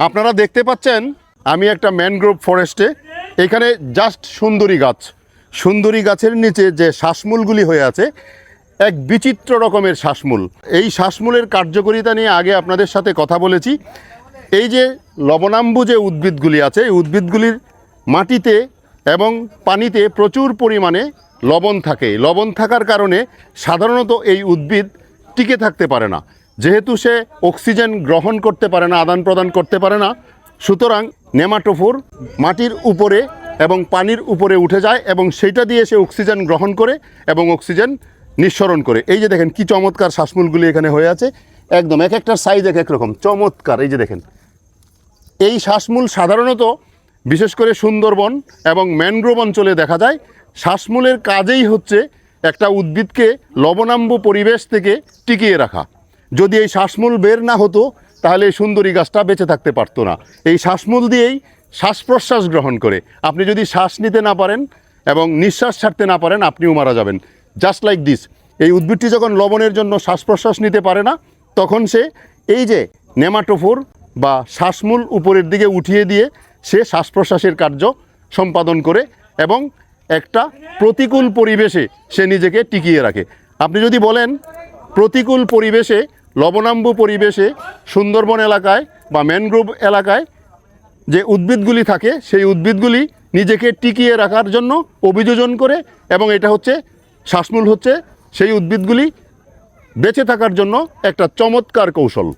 আপনারা দেখতে পাচ্ছেন, আমি একটা ম্যানগ্রোভ ফরেস্টে এখানে জাস্ট সুন্দরী গাছ। সুন্দরী গাছের নিচে যে শ্বাসমূলগুলি হয়ে আছে, এক বিচিত্র রকমের শ্বাসমূল। এই শ্বাসমূলের কার্যকারিতা নিয়ে আগে আপনাদের সাথে কথা বলেছি। এই যে লবণাম্বু যে উদ্ভিদগুলি আছে, এই উদ্ভিদগুলির মাটিতে এবং পানিতে প্রচুর পরিমাণে লবণ থাকে। লবণ থাকার কারণে সাধারণত এই উদ্ভিদ টিকে থাকতে পারে না। যেহেতু সে অক্সিজেন গ্রহণ করতে পারে না, আদান প্রদান করতে পারে না, সুতরাং নেমাটোফোর মাটির উপরে এবং পানির উপরে উঠে যায় এবং সেইটা দিয়ে সে অক্সিজেন গ্রহণ করে এবং অক্সিজেন নিঃসরণ করে। এই যে দেখেন কি চমৎকার শ্বাসমূলগুলি এখানে হয়ে আছে। একদম এক একটার সাইজ এক এক রকম। চমৎকার। এই যে দেখেন। এই শ্বাসমূল সাধারণত বিশেষ করে সুন্দরবন এবং ম্যানগ্রোভ অঞ্চলে দেখা যায়। শ্বাসমূলের কাজেই হচ্ছে একটা উদ্ভিদকে লবণাম্ব পরিবেশ থেকে টিকিয়ে রাখা। যদি এই শ্বাসমূল বের না হতো, তাহলে এই সুন্দরী গাছটা বেঁচে থাকতে পারতো না। এই শ্বাসমূল দিয়েই শ্বাস প্রশ্বাস গ্রহণ করে। আপনি যদি শ্বাস নিতে না পারেন এবং নিঃশ্বাস ছাড়তে না পারেন, আপনিও মারা যাবেন। জাস্ট লাইক দিস, এই উদ্ভিদটি যখন লবণের জন্য শ্বাস প্রশ্বাস নিতে পারে না, তখন সে এই যে নেমাটোফোর বা শ্বাসমূল উপরের দিকে উঠিয়ে দিয়ে সে শ্বাস প্রশ্বাসের কার্য সম্পাদন করে এবং একটা প্রতিকূল পরিবেশে সে নিজেকে টিকিয়ে রাখে। আপনি যদি বলেন, প্রতিকূল পরিবেশে লবণাম্বু পরিবেশে সুন্দরবন এলাকায় বা ম্যানগ্রোভ এলাকায় যে উদ্ভিদগুলি থাকে, সেই উদ্ভিদগুলি নিজেকে টিকিয়ে রাখার জন্য অভিযোজন করে এবং এটা হচ্ছে, শ্বাসমূল হচ্ছে, সেই উদ্ভিদগুলি বেঁচে থাকার জন্য একটা চমৎকার কৌশল।